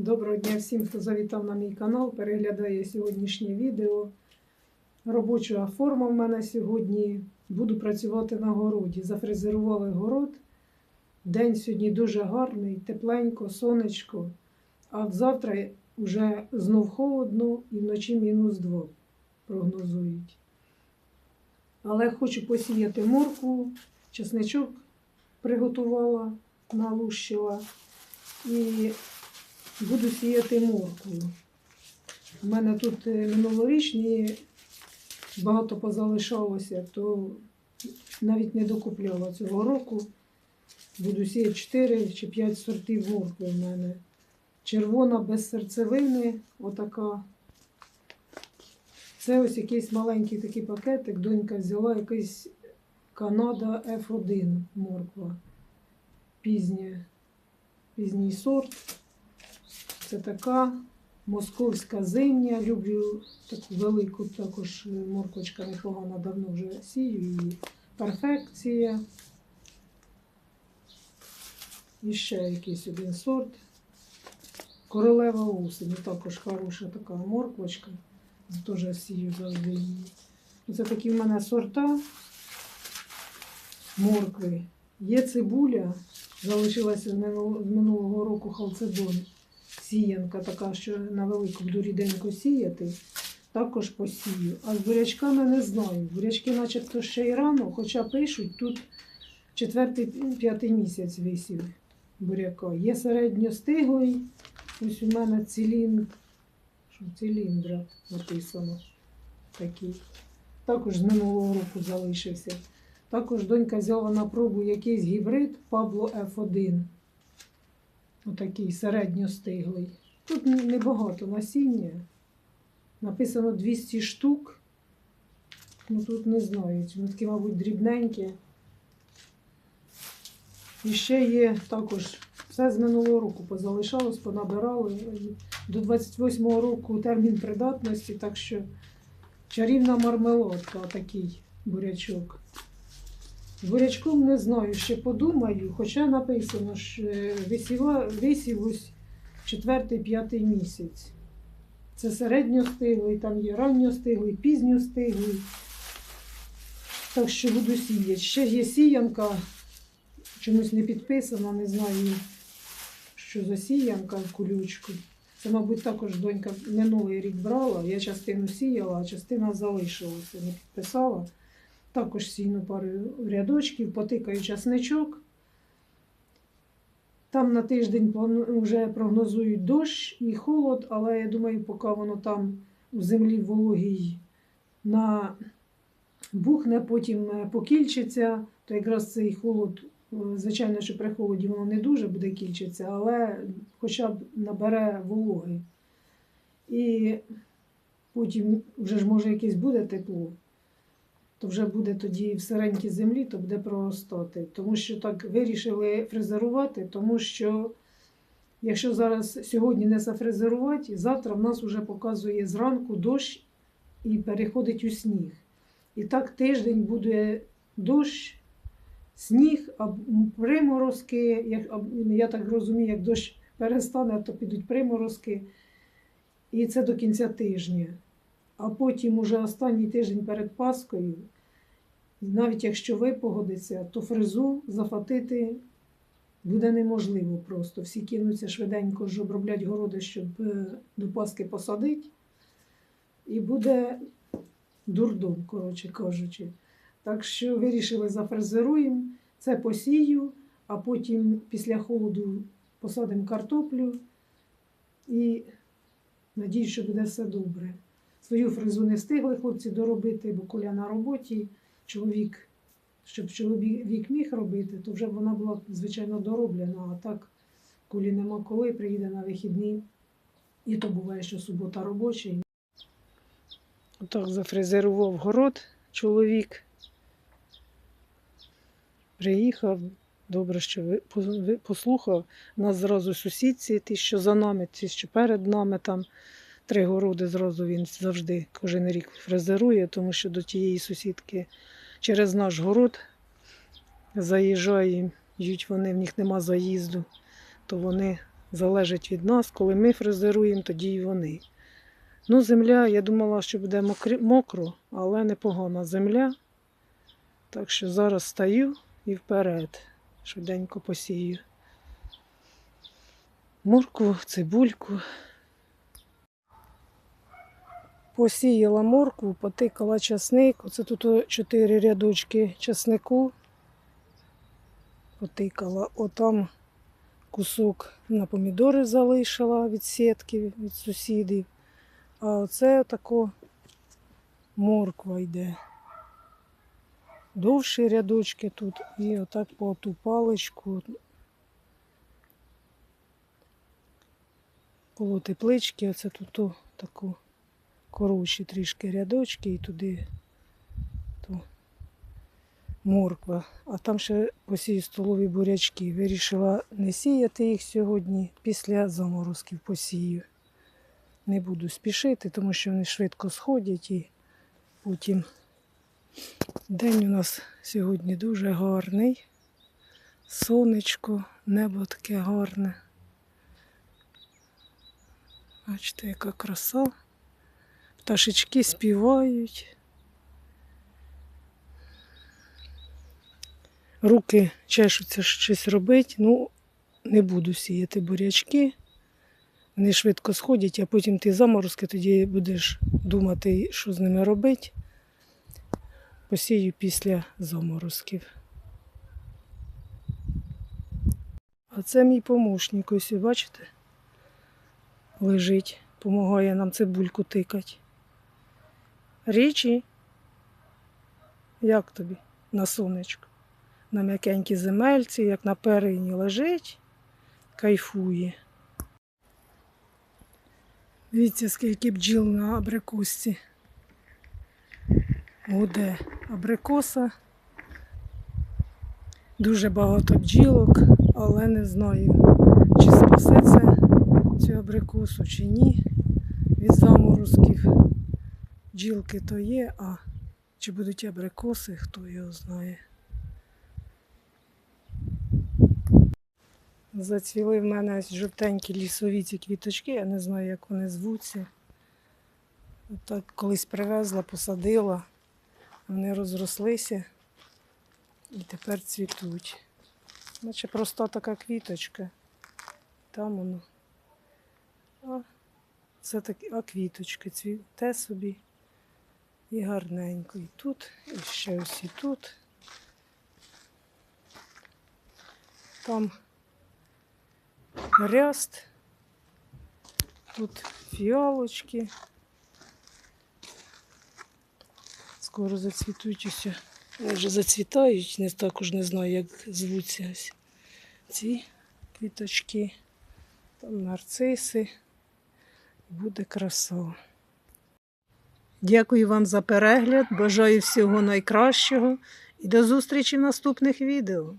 Доброго дня всім, хто завітав на мій канал, переглядає сьогоднішнє відео. Робоча форма в мене сьогодні. Буду працювати на городі. Зафрезерували город. День сьогодні дуже гарний, тепленько, сонечко. А завтра вже знов холодно і вночі мінус 2 прогнозують. Але хочу посіяти моркву, чесничок приготувала, налущила. І буду сіяти моркву. У мене тут е, минулорічні багато позалишалося, то навіть не докупляла цього року. Буду сіяти 4 чи 5 сортів моркви в мене. Червона без серцевини, отака. Це ось якийсь маленький такий пакетик. Донька взяла якийсь Канада F1 морква. Пізня, пізній сорт. Це така московська зимня. Люблю таку велику також е, морквочка непогана, давно вже сію її. Перфекція. І ще якийсь один сорт. Королева осені, також хороша така морквочка. Теж сію завжди її. Це такі в мене сорта моркви. Є цибуля, залишилася з минулого- року халцедон сіянка така, що на велику буду ріденько сіяти, також посію. А з бурячками не знаю. Бурячки начебто ще й рано, хоча пишуть, тут четвертий, п'ятий місяць висів буряка. Є середньостиглий, ось у мене цилін... що, циліндра написано. Такий. Також з минулого року залишився. Також донька взяла на пробу якийсь гібрид Pablo F1. Отакий середньостиглий. Тут небагато насіння. Написано 200 штук. Ну тут не знаю, ну такі, мабуть, дрібненькі. І ще є також все з минулого року позалишалось, понабирали. До 28-го року термін придатності, так що чарівна мармеладка, такий бурячок. Бурячком не знаю, ще подумаю, хоча написано, що е, висіла, висів ось четвертий-п'ятий місяць. Це середньостиглий, там є ранньостиглий, пізньостиглий. Так що буду сіяти. Ще є сіянка, чомусь не підписана, не знаю, що за сіянка в кулючку. Це, мабуть, також донька минулий рік брала. Я частину сіяла, а частина залишилася, не підписала. Також сіну пару рядочків, потикаю часничок. Там на тиждень вже прогнозують дощ і холод, але я думаю, поки воно там у землі вологій на бухне, потім е, покільчиться, то якраз цей холод, е, звичайно, що при холоді воно не дуже буде кільчитися, але хоча б набере вологи. І потім вже ж може якесь буде тепло то вже буде тоді в сиренькій землі, то буде проростати. Тому що так вирішили фрезерувати, тому що якщо зараз сьогодні не зафрезерувати, завтра в нас вже показує зранку дощ і переходить у сніг. І так тиждень буде дощ, сніг, приморозки, я так розумію, як дощ перестане, то підуть приморозки. І це до кінця тижня. А потім уже останній тиждень перед Паскою, навіть якщо випогодиться, то фрезу зафатити буде неможливо просто. Всі кинуться швиденько ж оброблять городи, щоб е, до Паски посадити. І буде дурдом, коротше кажучи. Так що вирішили зафрезеруємо, це посію, а потім після холоду посадимо картоплю і надіюсь, що буде все добре. Свою фрезу не встигли хлопці доробити, бо коля на роботі. Чоловік, щоб чоловік міг робити, то вже вона була, звичайно, дороблена. А так, колі нема коли, приїде на вихідні. І то буває, що субота робочий. Отак зафрезерував город чоловік. Приїхав. Добре, що послухав. Нас зразу сусідці, ті, що за нами, ті, що перед нами там. Три городи зразу він завжди кожен рік фрезерує, тому що до тієї сусідки через наш город заїжджають вони, в них нема заїзду, то вони залежить від нас. Коли ми фрезеруємо, тоді і вони. Ну, земля, я думала, що буде мокро, але непогана земля. Так що зараз стаю і вперед. Швиденько посію. Моркву, цибульку. Посіяла моркву, потикала часник. Оце тут чотири рядочки часнику. Потикала. Отам кусок на помідори залишила від сітки, від сусідів. А оце тако морква йде. Довші рядочки тут і отак по ту паличку. Коло теплички, оце тут таку коротші трішки рядочки і туди то морква. А там ще посію столові бурячки. Вирішила не сіяти їх сьогодні, після заморозків посію. Не буду спішити, тому що вони швидко сходять і потім день у нас сьогодні дуже гарний. Сонечко, небо таке гарне. Бачите, яка краса. Пташечки співають. Руки чешуться щось робити. Ну, не буду сіяти бурячки. Вони швидко сходять, а потім ти заморозки, тоді будеш думати, що з ними робити. Посію після заморозків. А це мій помощник, ось бачите? Лежить, допомагає нам цибульку тикати. Річі, як тобі на сонечку? На м'якенькій земельці, як на перині лежить, кайфує. Дивіться, скільки бджіл на абрикосці. Гуде абрикоса. Дуже багато бджілок, але не знаю, чи спасе це цю абрикосу, чи ні. Від заморозків бджілки то є, а чи будуть абрикоси, хто його знає. Зацвіли в мене жовтенькі лісові ці квіточки, я не знаю, як вони звуться. Так колись привезла, посадила, вони розрослися і тепер цвітуть. Наче проста така квіточка. Там воно. А це такі, а квіточки цвіте собі. І гарненько. І тут, і ще ось і тут. Там ряст. Тут фіалочки. Скоро зацвітуть усе. Вже зацвітають, не також не знаю, як звуться ось ці квіточки. Там нарциси. Буде краса. Дякую вам за перегляд. Бажаю всього найкращого і до зустрічі в наступних відео.